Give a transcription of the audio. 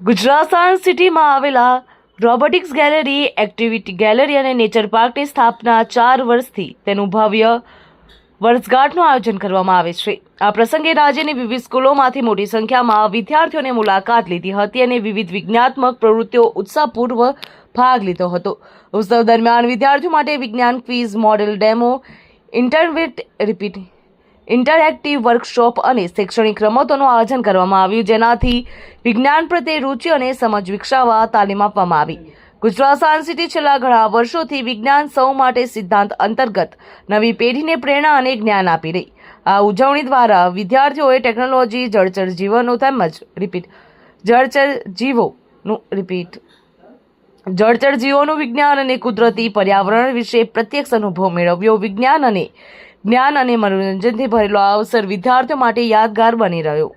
Gujarat science સિટીમાં આવેલા robotics gallery activity gallery અને નેચર પાર્કની સ્થાપના ચાર વર્ષથી તેનું ભવ્ય વર્ષગાંઠનું આયોજન કરવામાં આવે છે. આ પ્રસંગે રાજ્યની વિવિધ સ્કૂલોમાંથી મોટી સંખ્યામાં વિદ્યાર્થીઓને મુલાકાત લીધી હતી અને વિવિધ વિજ્ઞાત્મક પ્રવૃત્તિઓ ઉત્સાહપૂર્વક ભાગ લીધો હતો. ઉત્સવ દરમિયાન વિદ્યાર્થીઓ માટે વિજ્ઞાન ક્વિઝ, મોડેલ ડેમો ઇન્ટરવેટ રિપીટ ઇન્ટરેક્ટિવ વર્કશોપ અને શૈક્ષણિક રમતોનું આયોજન કરવામાં આવ્યું, જેનાથી વિજ્ઞાન પ્રત્યે રુચિ અને સમજ વિકસાવવા તાલીમ આપવામાં આવી. ગુજરાત સાયન્સ સિટી છેલ્લા ઘણા વર્ષોથી વિજ્ઞાન સૌ માટે સિદ્ધાંત અંતર્ગત નવી પેઢીને પ્રેરણા અને જ્ઞાન આપી રહી. આ ઉજવણી દ્વારા વિદ્યાર્થીઓએ ટેકનોલોજી, જળચર જીવનો તેમજ રિપીટ જળચર જીવોનું રિપીટ જળચર જીવોનું વિજ્ઞાન અને કુદરતી પર્યાવરણ વિશે પ્રત્યક્ષ અનુભવ મેળવ્યો. વિજ્ઞાન અને જ્ઞાન અને મનોરંજનથી ભરેલો આ અવસર વિદ્યાર્થીઓ માટે યાદગાર બની રહ્યો.